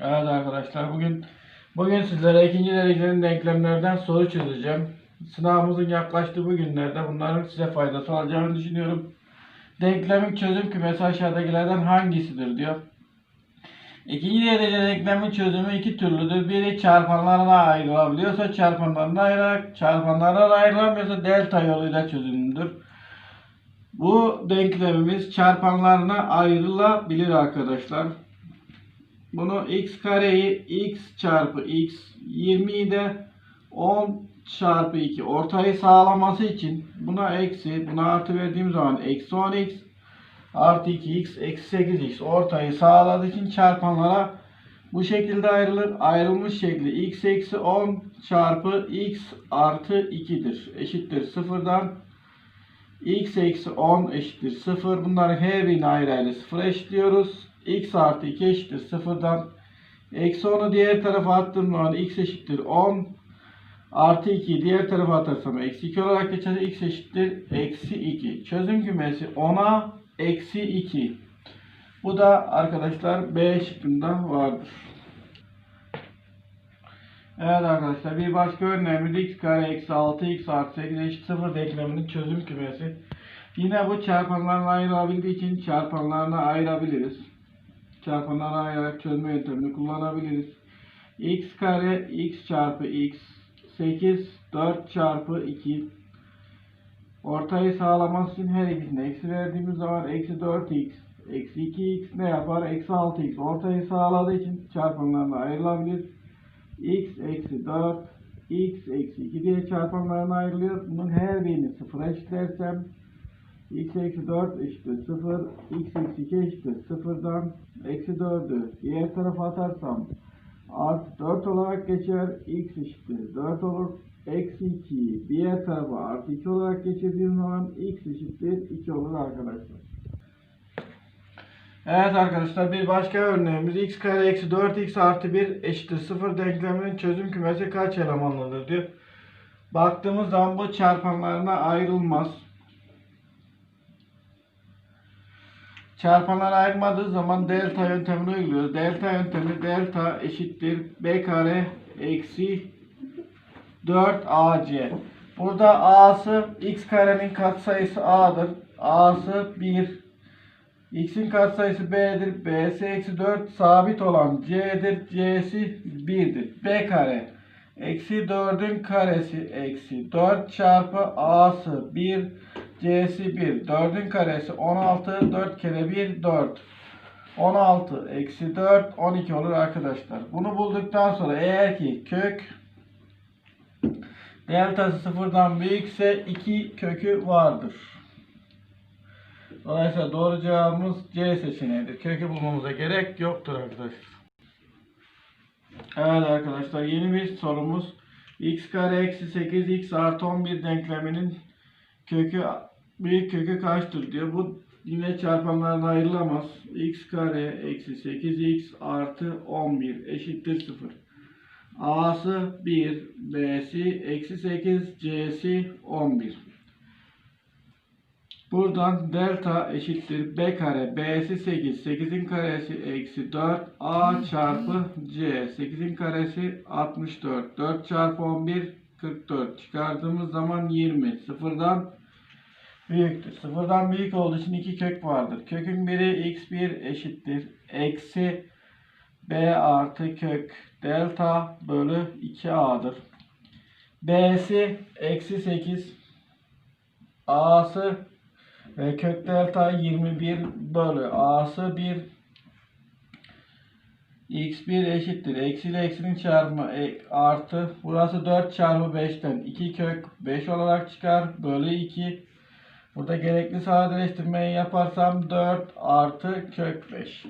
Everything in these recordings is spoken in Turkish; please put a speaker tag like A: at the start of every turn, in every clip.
A: Evet arkadaşlar bugün bugün sizlere ikinci derecenin denklemlerden soru çözeceğim. Sınavımızın yaklaştığı bu günlerde bunların size faydası olacağını düşünüyorum. Denklemin çözüm kümesi aşağıdakilerden hangisidir diyor. İkinci derece denklemin çözümü iki türlüdür. Biri çarpanlarına ayrılabiliyorsa çarpanlarına ayırarak, çarpanlarına ayrılamıyorsa delta yoluyla çözümlüdür. Bu denklemimiz çarpanlarına ayrılabilir arkadaşlar. Bunu x kareyi x çarpı x 20'yi de 10 çarpı 2 ortayı sağlaması için buna eksi buna artı verdiğim zaman eksi 10x artı 2x eksi 8x ortayı sağladığı için çarpanlara bu şekilde ayrılır. Ayrılmış şekli x eksi 10 çarpı x artı 2'dir. Eşittir sıfırdan x eksi 10 eşittir 0. Bunların her birini ayrı ayrı 0 eşitliyoruz. X artı 2 eşittir 0'dan. Eksi 10'u diğer tarafa attığım zaman x eşittir 10. Artı 2'yi diğer tarafa atarsam eksi 2 olarak geçer. x eşittir eksi 2. Çözüm kümesi 10'a eksi 2. Bu da arkadaşlar B şıkkında vardır. Evet arkadaşlar bir başka örneğimiz x kare eksi 6x artı 8 eşit 0 denkleminin çözüm kümesi. Yine bu çarpanlarına ayrılabildiği için çarpanlarına ayırabiliriz. Çarpanlarına ayırarak çözme yöntemini kullanabiliriz. x kare x çarpı x 8 4 çarpı 2 Ortayı sağlaması için her ikisine eksi verdiğimiz zaman eksi 4x eksi 2x ne yapar? Eksi 6x. Ortayı sağladığı için çarpanlarına ayrılabilir x eksi 4 x eksi 2 diye çarpanlarına ayrılıyor. Bunun her birini sıfıra eşitlersem x eksi 4 eşittir 0 x eksi 2 eşittir 0'dan eksi 4'ü diğer tarafa atarsam artı 4 olarak geçer x eşittir 4 olur eksi 2'yi diğer tarafa artı 2 olarak geçirdiğim zaman x eşittir 2 olur arkadaşlar. Evet arkadaşlar bir başka örneğimiz x kare eksi 4x artı 1 eşittir 0 denkleminin çözüm kümesi kaç elemanlıdır diyor. Baktığımız zaman bu çarpanlarına ayrılmaz. Çarpanlar ayrılmadığı zaman delta yöntemini uyguluyoruz. Delta yöntemi delta eşittir b kare eksi 4ac. Burada a'sı x karenin katsayısı a'dır. a'sı 1 X'in katsayısı B'dir. B'si eksi 4 sabit olan C'dir. C'si 1'dir. B kare. Eksi 4'ün karesi eksi 4 çarpı A'sı 1. C'si 1. 4'ün karesi 16. 4 kere 1 4. 16 eksi 4 12 olur arkadaşlar. Bunu bulduktan sonra eğer ki kök deltası sıfırdan büyükse 2 kökü vardır. Dolayısıyla doğru cevabımız C seçeneğidir. Kökü bulmamıza gerek yoktur arkadaşlar. Evet arkadaşlar yeni bir sorumuz. x kare eksi 8x artı 11 denkleminin kökü büyük kökü kaçtır diyor. Bu yine çarpanlarına ayrılamaz. x kare eksi 8x artı 11 eşittir 0. A'sı 1, B'si eksi 8, C'si 11. Buradan delta eşittir b kare b'si 8 8'in karesi eksi 4 a çarpı c 8'in karesi 64 4 çarpı 11 44 çıkardığımız zaman 20 sıfırdan büyüktür. Sıfırdan büyük olduğu için iki kök vardır. Kökün biri x1 eşittir eksi b artı kök delta bölü 2a'dır. b'si eksi 8 a'sı ve kök delta 21 bölü a'sı 1 x1 eşittir. Eksi ile eksinin çarpımı e, artı. Burası 4 çarpı 5'ten 2 kök 5 olarak çıkar. Bölü 2. Burada gerekli sadeleştirmeyi yaparsam 4 artı kök 5.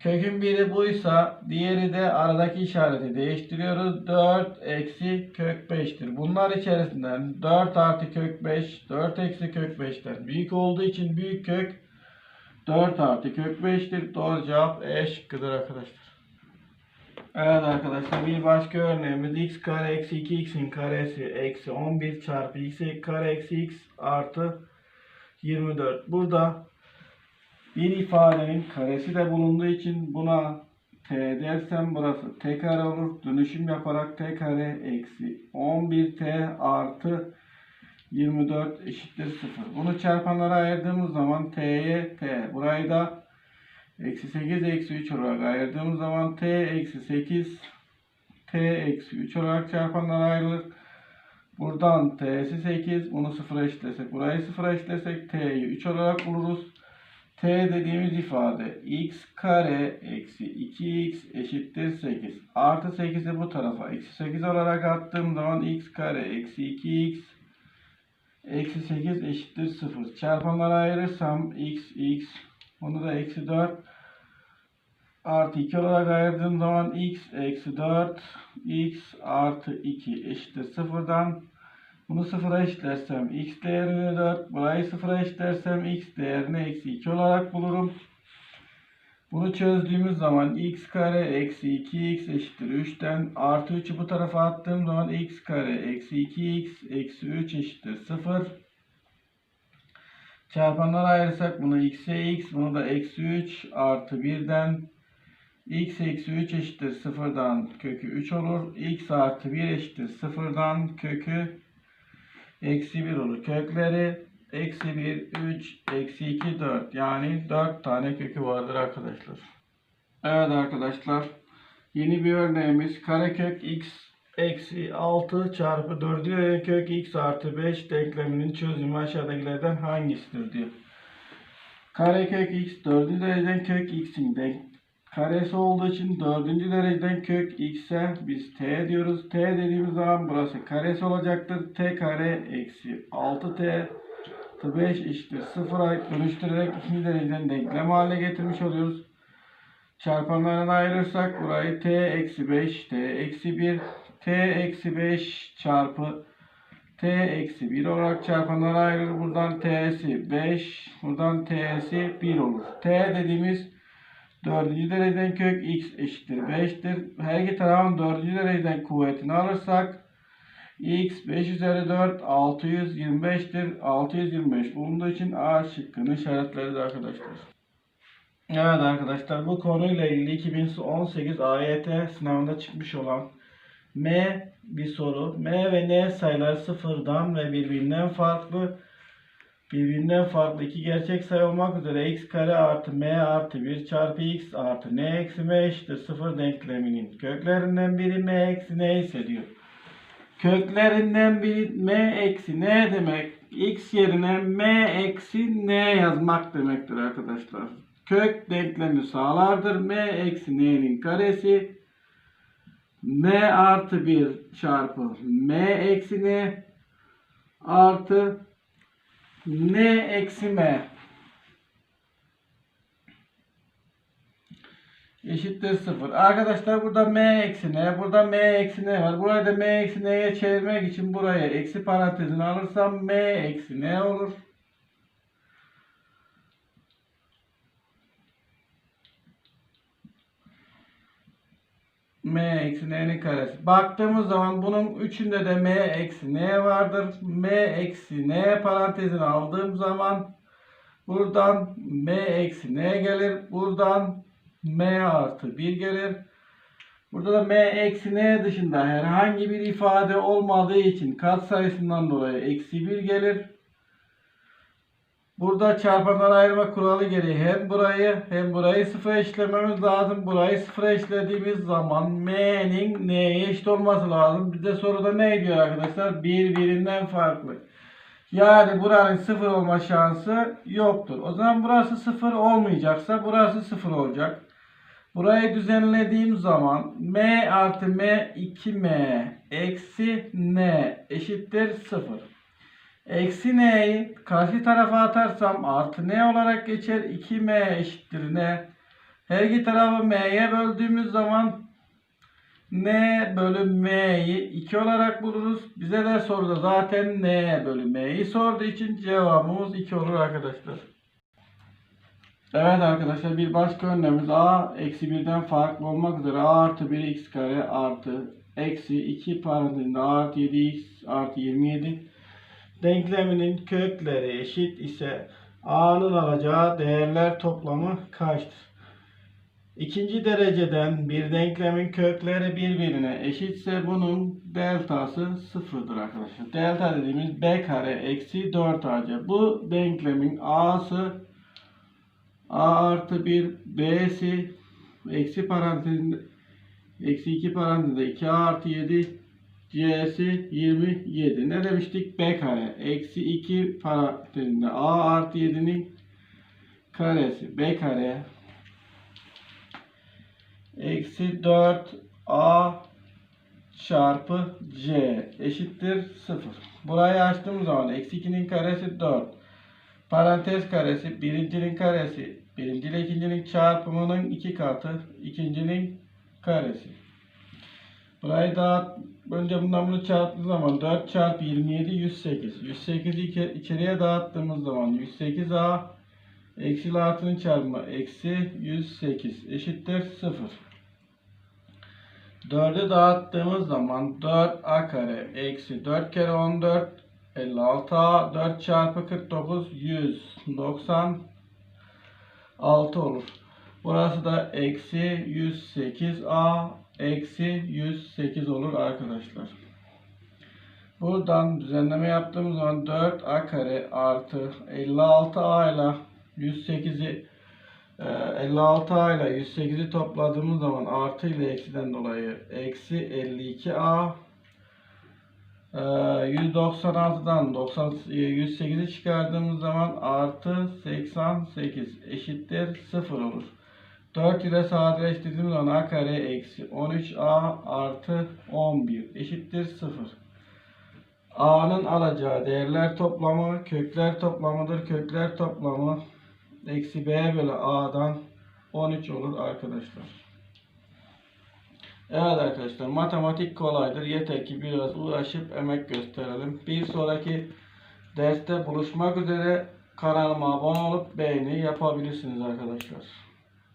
A: Kökün biri buysa diğeri de aradaki işareti değiştiriyoruz. 4 eksi kök 5'tir. Bunlar içerisinden 4 artı kök 5, 4 eksi kök 5'ten büyük olduğu için büyük kök 4 artı kök 5'tir. Doğru cevap E şıkkıdır arkadaşlar. Evet arkadaşlar bir başka örneğimiz x kare eksi 2x'in karesi eksi 11 çarpı x kare eksi x artı 24. Burada bir ifadenin karesi de bulunduğu için buna t dersem burası t kare olur. Dönüşüm yaparak t kare eksi 11t artı 24 eşittir 0. Bunu çarpanlara ayırdığımız zaman t'ye t. Burayı da eksi 8 eksi 3 olarak ayırdığımız zaman t eksi 8 t eksi 3 olarak çarpanlara ayrılır. Buradan t'si 8. Bunu 0'a eşitlesek. Burayı 0'a eşitlesek t'yi 3 olarak buluruz. t dediğimiz ifade x kare eksi 2x eşittir 8. Artı 8'i bu tarafa eksi 8 olarak attığım zaman x kare eksi 2x eksi 8 eşittir 0. Çarpanlara ayırırsam x x bunu da eksi 4 artı 2 olarak ayırdığım zaman x eksi 4 x artı 2 eşittir 0'dan bunu sıfıra eşitlersem x değerini 4 burayı sıfıra eşitlersem x değerini eksi 2 olarak bulurum. Bunu çözdüğümüz zaman x kare eksi 2x eşittir 3'ten artı 3'ü bu tarafa attığım zaman x kare eksi 2x eksi 3 eşittir 0. Çarpanlara ayırırsak bunu x'e x bunu da eksi 3 artı 1'den x eksi 3 eşittir 0'dan kökü 3 olur. x artı 1 eşittir 0'dan kökü eksi 1 olur. Kökleri eksi 1, 3, eksi 2, 4. Yani 4 tane kökü vardır arkadaşlar. Evet arkadaşlar. Yeni bir örneğimiz karekök x eksi 6 çarpı 4 kök x artı 5 denkleminin çözümü aşağıdakilerden hangisidir diyor. Karekök x 4. dereceden kök x'in denk karesi olduğu için 4. dereceden kök x'e biz t diyoruz. T dediğimiz zaman burası karesi olacaktır. t kare eksi 6t artı 5 eşittir 0'a dönüştürerek ikinci dereceden denklem haline getirmiş oluyoruz. Çarpanlarını ayırırsak burayı t eksi 5 t eksi 1 t eksi 5 çarpı t eksi 1 olarak çarpanlara ayrılır. Buradan t'si 5 buradan t'si 1 olur. t dediğimiz Dördüncü dereceden kök x eşittir 5'tir. Her iki tarafın dördüncü dereceden kuvvetini alırsak x 5 üzeri 4 625'tir. 625 bulunduğu için A şıkkını işaretleriz arkadaşlar. Evet arkadaşlar bu konuyla ilgili 2018 AYT sınavında çıkmış olan M bir soru. M ve N sayıları sıfırdan ve birbirinden farklı birbirinden farklı iki gerçek sayı olmak üzere x kare artı m artı 1 çarpı x artı n eksi m eşittir 0 denkleminin köklerinden biri m eksi n ise diyor. Köklerinden biri m eksi n demek x yerine m eksi n yazmak demektir arkadaşlar. Kök denklemi sağlardır. m eksi n'nin karesi m artı 1 çarpı m eksi n artı n eksi m eşittir 0. Arkadaşlar burada m eksi n, burada m eksi n var. Burayı da m eksi n'ye çevirmek için buraya eksi parantezini alırsam m eksi n olur. M eksi n'nin karesi. Baktığımız zaman bunun üçünde de m eksi n vardır. m eksi n parantezini aldığım zaman buradan m eksi n gelir. Buradan m artı 1 gelir. Burada da m eksi n dışında herhangi bir ifade olmadığı için katsayısından dolayı eksi 1 gelir. Burada çarpanlar ayırma kuralı gereği hem burayı hem burayı sıfıra eşitlememiz lazım. Burayı sıfıra eşitlediğimiz zaman m'nin n'ye eşit olması lazım. Bize soruda ne diyor arkadaşlar? Birbirinden farklı. Yani buranın sıfır olma şansı yoktur. O zaman burası sıfır olmayacaksa burası sıfır olacak. Burayı düzenlediğim zaman m artı m 2m eksi n eşittir 0. Eksi n'yi karşı tarafa atarsam artı n olarak geçer. 2m eşittir n. Her iki tarafı m'ye böldüğümüz zaman n bölü m'yi 2 olarak buluruz. Bize de soruda zaten n bölü m'yi sorduğu için cevabımız 2 olur arkadaşlar. Evet arkadaşlar bir başka örneğimiz a eksi 1'den farklı olmak üzere a artı 1 x kare artı eksi 2 parantezinde artı 7 x artı 27 denkleminin kökleri eşit ise a'nın alacağı değerler toplamı kaçtır? İkinci dereceden bir denklemin kökleri birbirine eşitse bunun deltası sıfırdır arkadaşlar. Delta dediğimiz b kare eksi 4ac. Bu denklemin a'sı a artı 1 b'si eksi parantezinde eksi 2 parantezinde 2a artı 7 c'si 27. Ne demiştik? b kare eksi 2 parantezinde a artı 7'nin karesi b kare eksi 4a çarpı c eşittir 0. Burayı açtığım zaman eksi 2'nin karesi 4. Parantez karesi birincinin karesi birinci ile ikincinin çarpımının iki katı ikincinin karesi. Burayı dağıt önce bundan bunu çarptığımız zaman 4 çarpı 27 108. 108'i içeriye dağıttığımız zaman 108a eksi ile artının çarpımı eksi 108 eşittir 0. 4'ü dağıttığımız zaman 4a kare eksi 4 kere 14 56a 4 çarpı 49 196 olur. Burası da eksi 108a eksi 108 olur arkadaşlar. Buradan düzenleme yaptığımız zaman 4a kare artı 56a ile 108'i 56a ile 108'i topladığımız zaman artı ile eksiden dolayı eksi 52a e, 196'dan 90 108'i çıkardığımız zaman artı 88 eşittir 0 olur. 4 ile sadeleştirdiğimiz zaman a kare eksi 13a artı 11 eşittir 0. A'nın alacağı değerler toplamı kökler toplamıdır. Kökler toplamı eksi b bölü a'dan 13 olur arkadaşlar. Evet arkadaşlar matematik kolaydır. Yeter ki biraz uğraşıp emek gösterelim. Bir sonraki derste buluşmak üzere kanalıma abone olup beğeni yapabilirsiniz arkadaşlar.